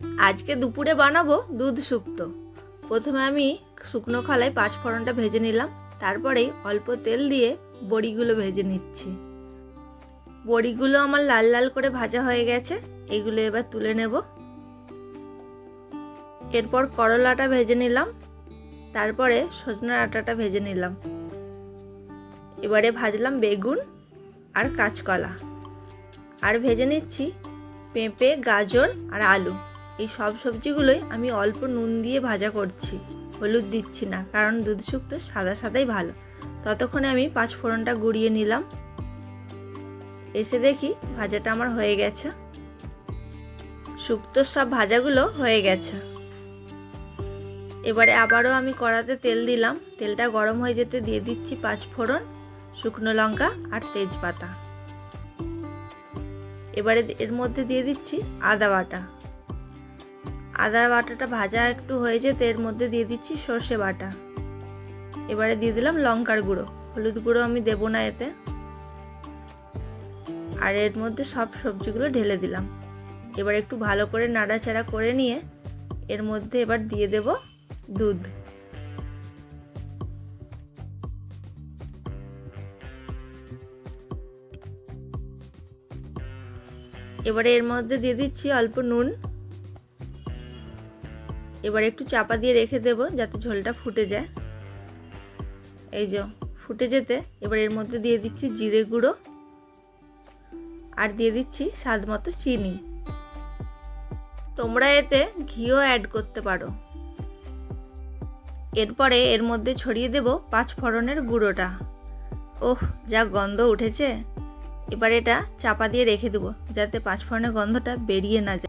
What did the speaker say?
আজকে দুপুরে বানাবো দুধ শুক্তো। প্রথমে আমি শুকনো খোলায় পাঁচ ফোড়নটা ভেজে নিলাম তারপরেই অল্প তেল দিয়ে বড়িগুলো ভেজে নিচ্ছি। বড়িগুলো আমার লাল লাল করে ভাজা হয়ে গেছে, এগুলো এবার তুলে নেব। এরপর করলাটা ভেজে নিলাম, তারপরে সজনার আটাটা ভেজে নিলাম। এবারে ভাজলাম বেগুন আর কাঁচকলা। আর ভেজে নিচ্ছি পেঁপে, গাজর আর আলু। এই সব সবজিগুলোই আমি অল্প নুন দিয়ে ভাজা করছি। হলুদ দিচ্ছি না, কারণ দুধ শুক্তো সাদা সাদাই ভালো। ততক্ষণে আমি পাঁচ ফোড়নটা গুঁড়িয়ে নিলাম। এসে দেখি ভাজাটা আমার হয়ে গেছে। শুক্তোর সব ভাজাগুলো হয়ে গেছে। এবারে আবারও আমি কড়াতে তেল দিলাম। তেলটা গরম হয়ে যেতে দিয়ে দিচ্ছি পাঁচ ফোড়ন, শুকনো লঙ্কা আর তেজপাতা। এবারে এর মধ্যে দিয়ে দিচ্ছি আদা বাটা। আদা বাটাটা ভাজা একটু হয়ে যেতে এর মধ্যে দিয়ে দিচ্ছি সর্ষে বাটা। এবারে দিয়ে দিলাম লঙ্কার গুঁড়ো। হলুদ গুঁড়ো আমি দেবো না এতে। আর এর মধ্যে সব সবজিগুলো ঢেলে দিলাম। এবার একটু ভালো করে নাড়াচাড়া করে নিয়ে এর মধ্যে এবার দিয়ে দেব দুধ। এবারে এর মধ্যে দিয়ে দিচ্ছি অল্প নুন। এবার একটু চাপা দিয়ে রেখে দেব যাতে ঝোলটা ফুটে যায়। এই যে, ফুটে যেতে এবার এর মধ্যে দিয়ে দিচ্ছি জিরে গুঁড়ো আর দিয়ে দিচ্ছি স্বাদ মতো চিনি। তোমরা এতে ঘিও অ্যাড করতে পারো। এরপরে এর মধ্যে ছড়িয়ে দেব পাঁচ ফোড়নের গুঁড়োটা। ওহ, যা গন্ধ উঠেছে। এবার এটা চাপা দিয়ে রেখে দেবো যাতে পাঁচ ফোড়নের গন্ধটা বেরিয়ে না যায়।